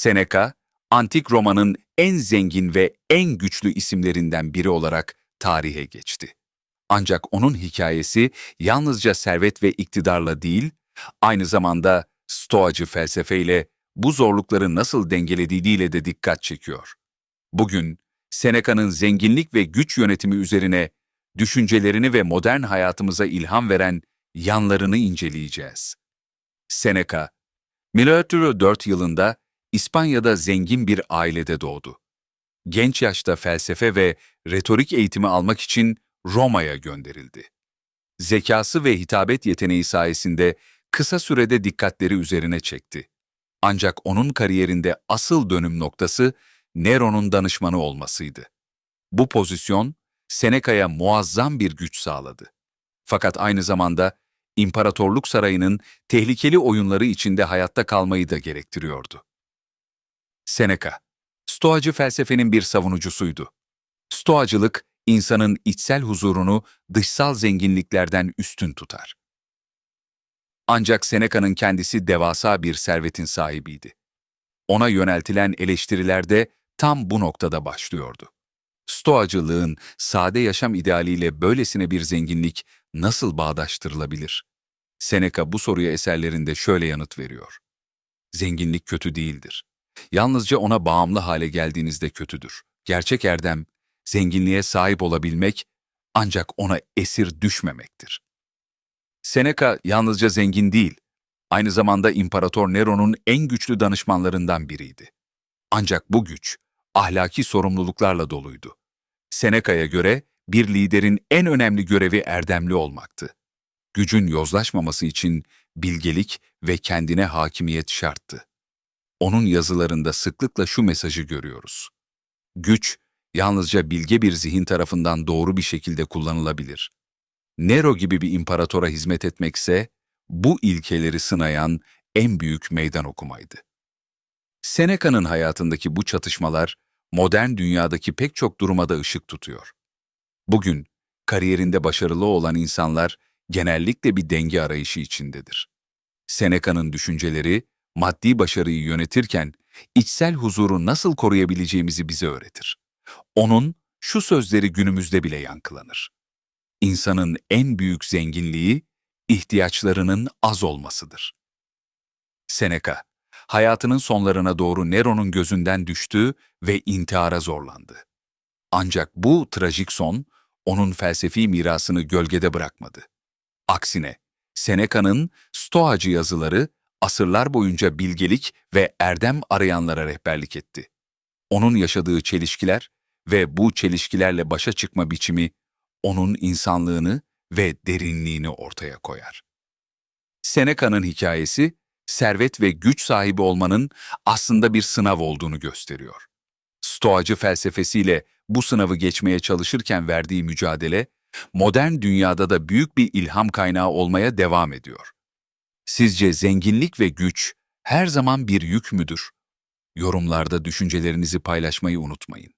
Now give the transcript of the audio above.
Seneca, antik Roma'nın en zengin ve en güçlü isimlerinden biri olarak tarihe geçti. Ancak onun hikayesi yalnızca servet ve iktidarla değil, aynı zamanda stoacı felsefeyle bu zorlukları nasıl dengelediğiyle de dikkat çekiyor. Bugün Seneca'nın zenginlik ve güç yönetimi üzerine düşüncelerini ve modern hayatımıza ilham veren yanlarını inceleyeceğiz. Seneca, Milatü 4 yılında İspanya'da zengin bir ailede doğdu. Genç yaşta felsefe ve retorik eğitimi almak için Roma'ya gönderildi. Zekası ve hitabet yeteneği sayesinde kısa sürede dikkatleri üzerine çekti. Ancak onun kariyerinde asıl dönüm noktası Nero'nun danışmanı olmasıydı. Bu pozisyon Seneca'ya muazzam bir güç sağladı. Fakat aynı zamanda imparatorluk sarayının tehlikeli oyunları içinde hayatta kalmayı da gerektiriyordu. Seneca, Stoacı felsefenin bir savunucusuydu. Stoacılık, insanın içsel huzurunu dışsal zenginliklerden üstün tutar. Ancak Seneca'nın kendisi devasa bir servetin sahibiydi. Ona yöneltilen eleştiriler de tam bu noktada başlıyordu. Stoacılığın sade yaşam idealiyle böylesine bir zenginlik nasıl bağdaştırılabilir? Seneca bu soruya eserlerinde şöyle yanıt veriyor. Zenginlik kötü değildir. Yalnızca ona bağımlı hale geldiğinizde kötüdür. Gerçek erdem, zenginliğe sahip olabilmek ancak ona esir düşmemektir. Seneca yalnızca zengin değil, aynı zamanda İmparator Nero'nun en güçlü danışmanlarından biriydi. Ancak bu güç, ahlaki sorumluluklarla doluydu. Seneca'ya göre bir liderin en önemli görevi erdemli olmaktı. Gücün yozlaşmaması için bilgelik ve kendine hakimiyet şarttı. Onun yazılarında sıklıkla şu mesajı görüyoruz. Güç, yalnızca bilge bir zihin tarafından doğru bir şekilde kullanılabilir. Nero gibi bir imparatora hizmet etmekse, bu ilkeleri sınayan en büyük meydan okumaydı. Seneca'nın hayatındaki bu çatışmalar, modern dünyadaki pek çok duruma da ışık tutuyor. Bugün, kariyerinde başarılı olan insanlar genellikle bir denge arayışı içindedir. Seneca'nın düşünceleri, maddi başarıyı yönetirken içsel huzuru nasıl koruyabileceğimizi bize öğretir. Onun şu sözleri günümüzde bile yankılanır. İnsanın en büyük zenginliği ihtiyaçlarının az olmasıdır. Seneca, hayatının sonlarına doğru Nero'nun gözünden düştü ve intihara zorlandı. Ancak bu trajik son, onun felsefi mirasını gölgede bırakmadı. Aksine, Seneca'nın Stoacı yazıları asırlar boyunca bilgelik ve erdem arayanlara rehberlik etti. Onun yaşadığı çelişkiler ve bu çelişkilerle başa çıkma biçimi onun insanlığını ve derinliğini ortaya koyar. Seneca'nın hikayesi, servet ve güç sahibi olmanın aslında bir sınav olduğunu gösteriyor. Stoacı felsefesiyle bu sınavı geçmeye çalışırken verdiği mücadele, modern dünyada da büyük bir ilham kaynağı olmaya devam ediyor. Sizce zenginlik ve güç her zaman bir yük müdür? Yorumlarda düşüncelerinizi paylaşmayı unutmayın.